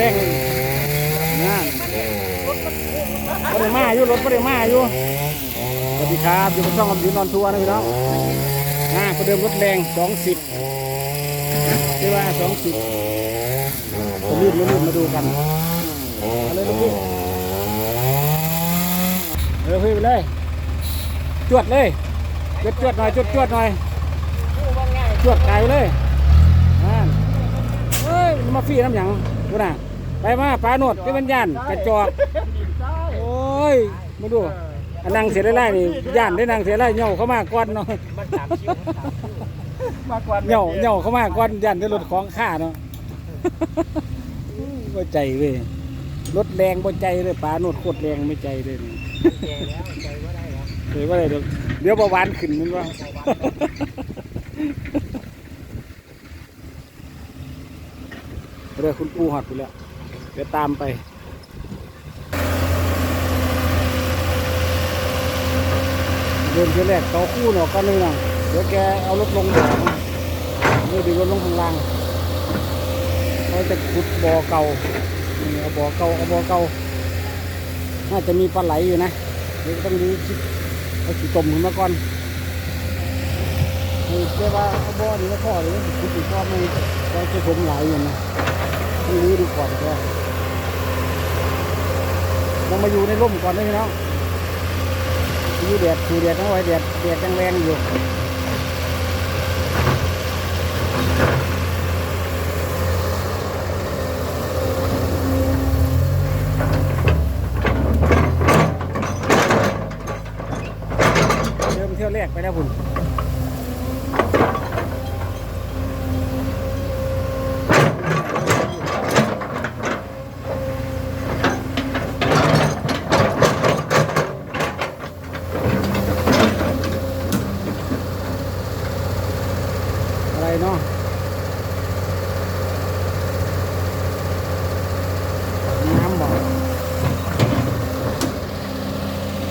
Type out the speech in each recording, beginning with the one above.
แรงนะบริมาอยู่รถบริมาอยู่สวัสดีครับอยู่บนช่องอมยิ้มนอนทัวร์นะพี่น้องอ่าประเดิมรถแรงสองสิบเรียกว่าสองสิบมารีบมารีบมาดูกันมาเลยลูกพี่เออพี่ไปเลยจวดเลยจวดจวดหน่อยจวดจวดหน่อยจวดไกลเลยอ่าเฮ้ยมันมาฟรีน้ำหยังกูน่ะ ไปมาปลาโนดที่มันย่านกระจอกโอ้ยมาดูอันนั่งเสียไล่ๆนี่ย่านได้นั่งเสียไล่เหย่าเข้ามาก่อนเนาะมันสามคิวมากกว่าเหย่าเหย่าเข้ามาก่อนย่านได้รถของข้าเนาะบ่ใจเว้ยรถแรงบ่ใจเลยปลาโนดโคตรแรงไม่ใจเลยนี่แก่แล้วใจว่าได้แล้วเดี๋ยวว่าอะไรเดี๋ยวเดี๋ยวเบาหวานขึ้นมันว่าเรื่องคุณปูหอดไปแล้ว เดี๋ยวตามไปเดินทีแรกต่อคู่เนาะก็เลยนะเดี๋ยวแกเอารถลงเดี๋ยวเดี๋ยวดึงรถลงข้างล่างเขาจะขุดบ่อเก่านี่เอาบ่อเก่าเอาบ่อเก่าน่าจะมีปลาไหลอยู่นะเดี๋ยวต้องดูคิดเอาขี้ตมขึ้นมาก่อนเฮ้ยกว่าเอาบ่อนี่มาพ่อเลยขุดอีกรอบนึงเราจะผมหลอยู่นะต้องรู้ดูก่อนก็ ลองมาอยู่ในร่มก่อนได้ไหมน้องอยู่แดดสูแดดทั้งไว้แดดแดดยังแรงอยู่เริ่มเที่ยวแรกไปแล้วคุณอะไรเนาะน้ำบอก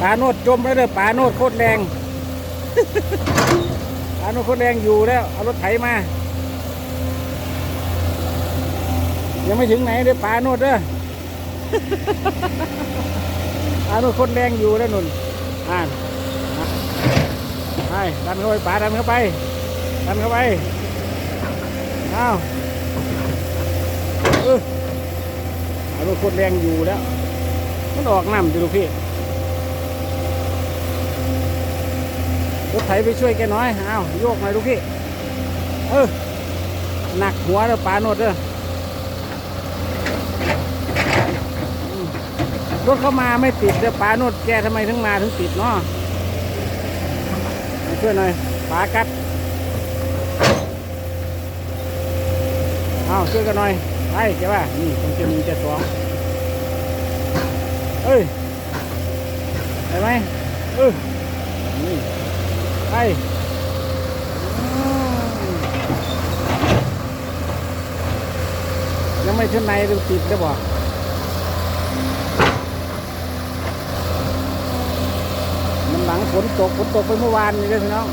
ปลาโนดจมไปเลยปลาโนดโคตรแรงปลาโนดโคตรแรงอยู่แล้ว เอารถไถมายังไม่ถึงไหนเลยปลาโนดเด้อปลาโนดโคตรแรงอยู่แล้วนุ่นอ่านไปดันเข้าไปปลาดันเข้าไปดันเข้าไปอ้าวเออเอารถโคตรแรงอยู่แล้วมันออกน้ำดูลูกพี่ ถไถไปช่วยแกน่อยอ้าวโยกหน่อยลูกพี่เออหนักหัวเด้อปลาโนดเด้อรถเข้ามาไม่ติดเด้อปลาโนดแกทำไมถึงมาถึงติดเนาะช่วยหน่อยปลากัดเอาช่วยกันหน่อยไปแกว่านี่ต้องเจ็ดหนึ่งเจ็ดสองเอ้ยไปไหมเออนี่ ไปอืมยังไม่ขึ้นในดูติดได้บ่มันหลังฝนตกฝนตกไปเมื่อวานนี่เลยพี่น้อง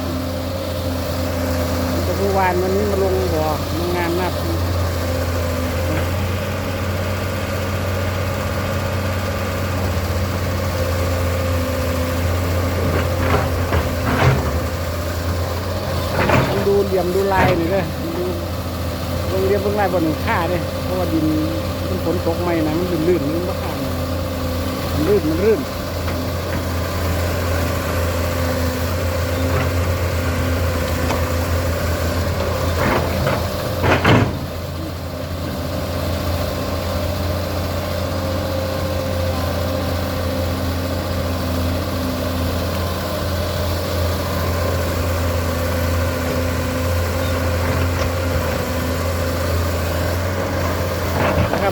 เมื่อวานวันนี้มาลงบ่มันงานนับ มันดูเห ลี่ยมดูลายนี่เลยดูเบิ่งเรียมเบิ่งลายบนหนึ่งค่าเนี่ยเพราะว่าดินมันฝนตกใหม่นะมันลื่นๆมันบ่ขางมันลื่นมันลื่น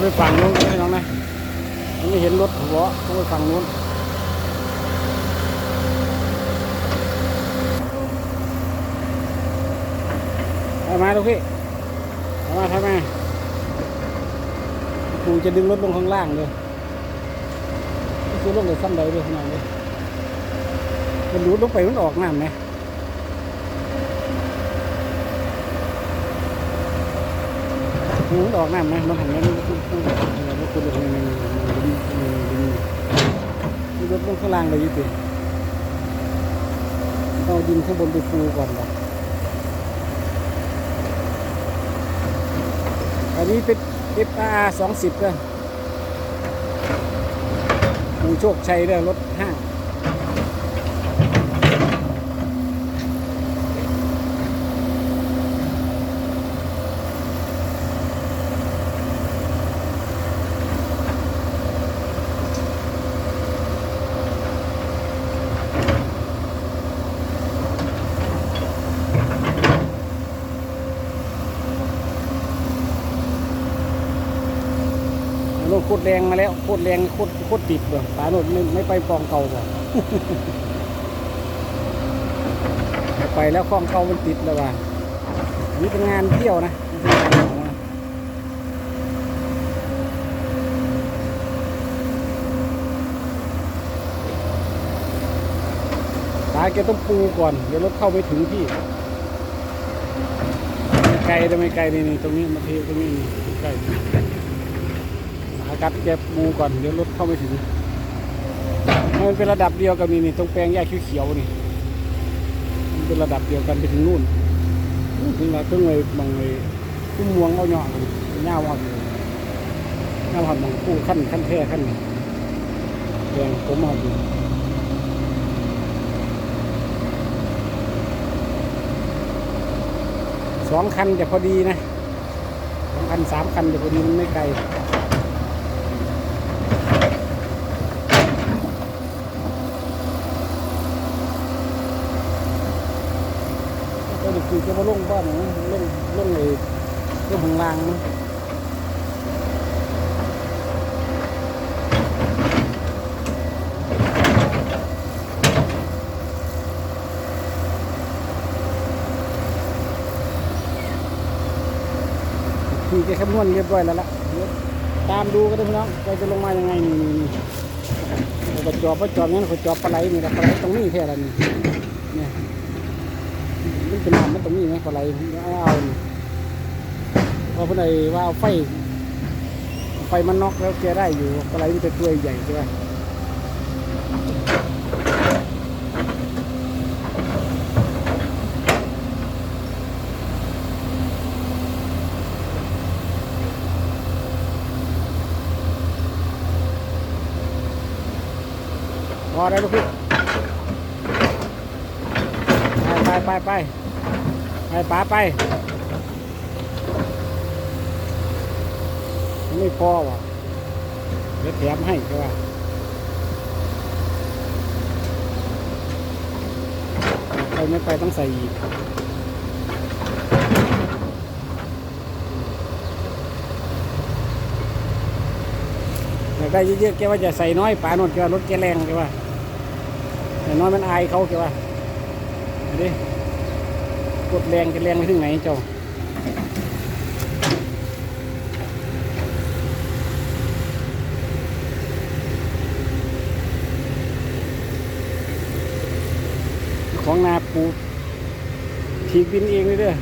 ไปฝั่งนู้นพี่น้องนะมันไม่เห็นรถหัวต้องไปฝั่งนู้นไปมาลูกพี่ไปมาไปมากูจะดึงรถลงข้างล่างเลยคือลงเลยซ้ำใดด้วยขางในาดเลยมันรูดลงไปมันออกน้ำไหม มันออกน้ำไหมมันหันนั้นขุดลงในในในดินในดินนี่รถลงข้างล่างเลยยี่ติต้องเอาดินข้างบนไปฟูก่อนบ่อันนี้เป็น FR สองสิบเลยปูโชคชัยเด้อรถห้าง รถโคตรแรงมาแล้วโคตรแรงโคตรโคตรติดเลยปาโนดไม่ไม่ไปกองเก่าบ่ไม่ไปแล้วกองเก่ามันติดแล้วว่ะนี่เป็นงานเที่ยวนะไม่ใช่งานของนะตาแกต้องปูก่อน เดี๋ยวรถเข้าไม่ถึงที่ไม่ไกลแต่ไม่ไกลนี่ตรงนี้มาเทตรงนี้ใกล้ กาศแกปูก่อนเดี๋ยวรถเข้าไม่ถึงมันเป็นระดับเดียวกับนี่นี่ตรงแปลงแยกเขียวๆนี่มันเป็นระดับเดียวกันไปถึงนู่นถึงเราถึงเลยบางเลยทุ่มมวงเอาหยอดเงาหอดเงาหอดบางคู่ขั้นขั้นแท้ขั้นแดงผมหอดอยู่สองคันจะพอดีนะสองคันสามคันจะพอดีมันไม่ไกล ก็เด็ก คือจะมาลงบ้านนะลงลงไอ้ลงข้างล่างนะคือแกคำนวณเรียบร้อยแล้วล่ะตามดูก็ได้พี่น้องแกจะลงมายังไงนี่นี่ประจอบประจอบงั้นเขาจอบปลาไหลนี่ละปลาไหลตรงนี้แค่ละนี่เนี่ย มันเป็นน้ำมันตรงนี้ไหมปลาไหลเอาเอานี่พอเพื่อนไอว่าเอาไฟไฟมันน็อกแล้วแกได้อยู่ปลาไหลมันจะตัวใหญ่ใช่ไหมพอได้ลูกพี่ ไปไปไปไปไปป๋าไปไม่พอว่ะเดี๋ยวแถมให้ใช่ป่ะไปไม่ไปต้องใส่อีกอยากได้เยอะๆแกว่าจะใส่น้อยป๋าโนดแกว่ารถแกแรงแกว่าแต่น้อยมันอายเขาแกว่าเอาดิ กดแรงจะแรงไปถึงไหนเจ้าของนาปูถีกบินเองเลยเด้อ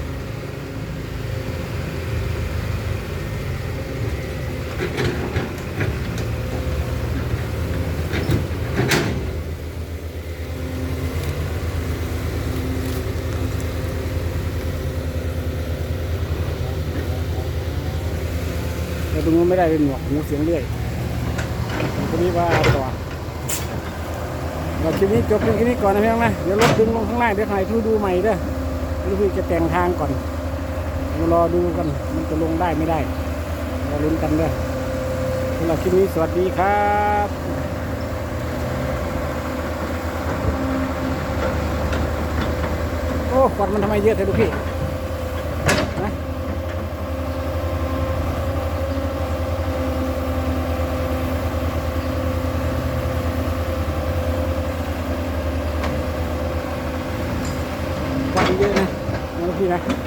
ตรงนู้นไม่ได้เป็นหนวกหูเสียงเรื่อยตรงนี้ว่าต่อเราคลิปนี้จบเพียงแค่นี้ก่อนนะเพี่น้องนะเดี๋ยวรถดึงลงข้างล่างเดี๋ยวใครทูดูใหม่เด้อดูพี่จะแต่งทางก่อนเดี๋ยวรอดูกันมันจะลงได้ไม่ได้รอลุ้นกันเด้อสำหรับคลิปนี้สวัสดีครับโอ้ควันมันทำไมเยอะเถอะลูกพี่นะควันเยอะนะ น